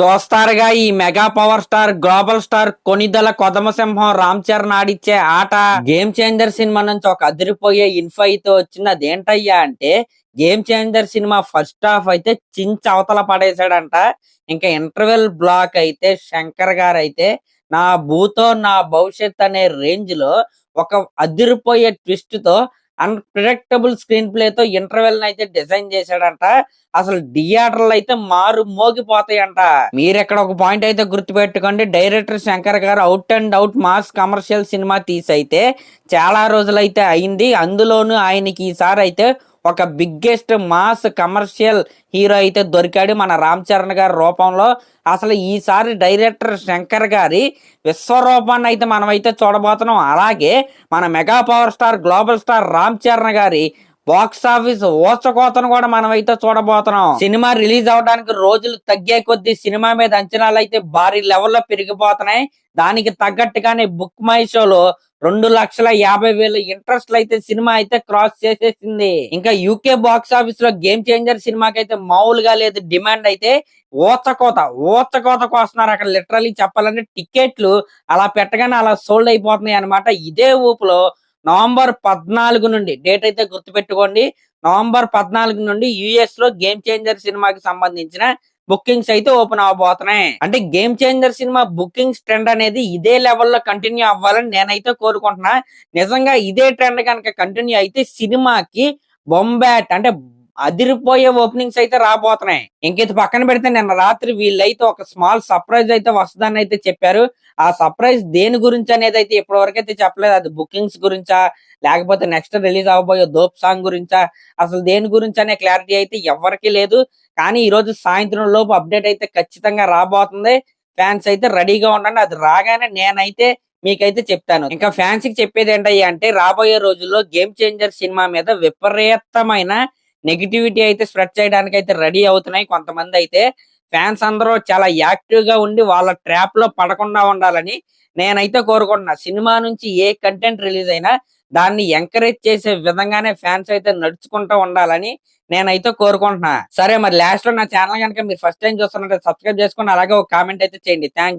చూస్తారుగా ఈ mega power star global star Konidela కొదమసింహం Ram Charan ఆడిచ్చే ఆట గేమ్ చేంజర్ సినిమా నుంచి ఒక అదిరిపోయే ఇన్ఫో అయితే వచ్చింది అదేంటయ్యా అంటే game changer cinema first half అయితే చించి అవతల పడేశాడంట. ఇంకా ఇంటర్వెల్ బ్లాక్ అయితే శంకర్ గారు అయితే నా భూతో నా భవిష్యత్ అనే రేంజ్లో ఒక అదిరిపోయే ట్విస్ట్తో అన్ప్రిడక్టబుల్ స్క్రీన్ ప్లే తో ఇంటర్వెల్ అయితే డిజైన్ చేశాడంట. అసలు థియేటర్లు అయితే మారు మోగిపోతాయంట. మీరు ఇక్కడ ఒక పాయింట్ అయితే గుర్తుపెట్టుకోండి. డైరెక్టర్ శంకర్ గారు out and out mass commercial cinema తీసైతే చాలా రోజులైతే అయింది. అందులోనూ ఆయనకి ఈసారి అయితే ఒక బిగ్గెస్ట్ మాస్ కమర్షియల్ హీరో అయితే దొరికాడు మన రామ్ చరణ్ గారి రూపంలో. అసలు ఈసారి డైరెక్టర్ శంకర్ గారి విశ్వరూపాన్ని అయితే మనం అయితే చూడబోతున్నాం. అలాగే మన mega power star global star Ram Charan గారి బాక్స్ ఆఫీస్ ఓచకోతను కూడా మనం అయితే చూడబోతున్నాం. సినిమా రిలీజ్ అవడానికి రోజులు తగ్గే కొద్దీ సినిమా మీద అంచనాలు అయితే భారీ లెవెల్లో పెరిగిపోతున్నాయి. దానికి తగ్గట్టుగానే బుక్ మై షోలో రెండు లక్షల యాభై వేల ఇంట్రెస్ట్ అయితే సినిమా అయితే క్రాస్ చేసేసింది. ఇంకా యూకే బాక్స్ ఆఫీస్లో గేమ్ చేంజర్ సినిమాకి అయితే మామూలుగా లేదు డిమాండ్ అయితే ఓచకోత ఓచకోతకు వస్తున్నారు అక్కడ లిటరలీ చెప్పాలంటే టికెట్లు అలా పెట్టగానే అలా సోల్డ్ అయిపోతున్నాయి అన్నమాట. ఇదే ఊపులో నవంబర్ పద్నాలుగు నుండి డేట్ అయితే గుర్తుపెట్టుకోండి నవంబర్ పద్నాలుగు నుండి యుఎస్లో గేమ్ చేంజర్ సినిమాకి సంబంధించిన బుకింగ్స్ అయితే ఓపెన్ అవబోతున్నాయి. అంటే game changer cinema bookings trend అనేది ఇదే లెవెల్లో కంటిన్యూ అవ్వాలని నేనైతే కోరుకుంటున్నా. నిజంగా ఇదే ట్రెండ్ కనుక కంటిన్యూ అయితే సినిమాకి బొంబాట్ అంటే అదిరిపోయే ఓపెనింగ్స్ అయితే రాబోతున్నాయి. ఇంకైతే పక్కన పెడితే నిన్న రాత్రి వీళ్ళైతే ఒక స్మాల్ సర్ప్రైజ్ అయితే వస్తుందని అయితే చెప్పారు. ఆ సర్ప్రైజ్ దేని గురించి అనేది అయితే ఇప్పటివరకు అయితే చెప్పలేదు. అది బుకింగ్స్ గురించా లేకపోతే నెక్స్ట్ రిలీజ్ అవబోయే దోప్ సాంగ్ గురించా అసలు దేని గురించి అనే క్లారిటీ అయితే ఎవరికి లేదు. కానీ ఈ రోజు సాయంత్రం లోపు అప్డేట్ అయితే ఖచ్చితంగా రాబోతుంది. ఫ్యాన్స్ అయితే రెడీగా ఉండండి. అది రాగానే నేనైతే మీకైతే చెప్తాను. ఇంకా ఫ్యాన్స్కి చెప్పేది ఏంటయ్యా అంటే రాబోయే రోజుల్లో గేమ్ చేంజర్ సినిమా మీద విపరీతమైన నెగిటివిటీ అయితే స్ప్రెడ్ చేయడానికి అయితే రెడీ అవుతున్నాయి. కొంతమంది అయితే ఫ్యాన్స్ అందరూ చాలా యాక్టివ్గా ఉండి వాళ్ళ ట్రాప్లో పడకుండా ఉండాలని నేనైతే కోరుకుంటున్నా. సినిమా నుంచి ఏ కంటెంట్ రిలీజ్ అయినా దాన్ని ఎంకరేజ్ చేసే విధంగానే ఫ్యాన్స్ అయితే నడుచుకుంటూ ఉండాలని నేనైతే కోరుకుంటున్నా. సరే మరి లాస్ట్లో నా ఛానల్ కనుక మీరు ఫస్ట్ టైం చూస్తున్నట్టు సబ్స్క్రైబ్ చేసుకుని అలాగే ఒక కామెంట్ అయితే చేయండి. థ్యాంక్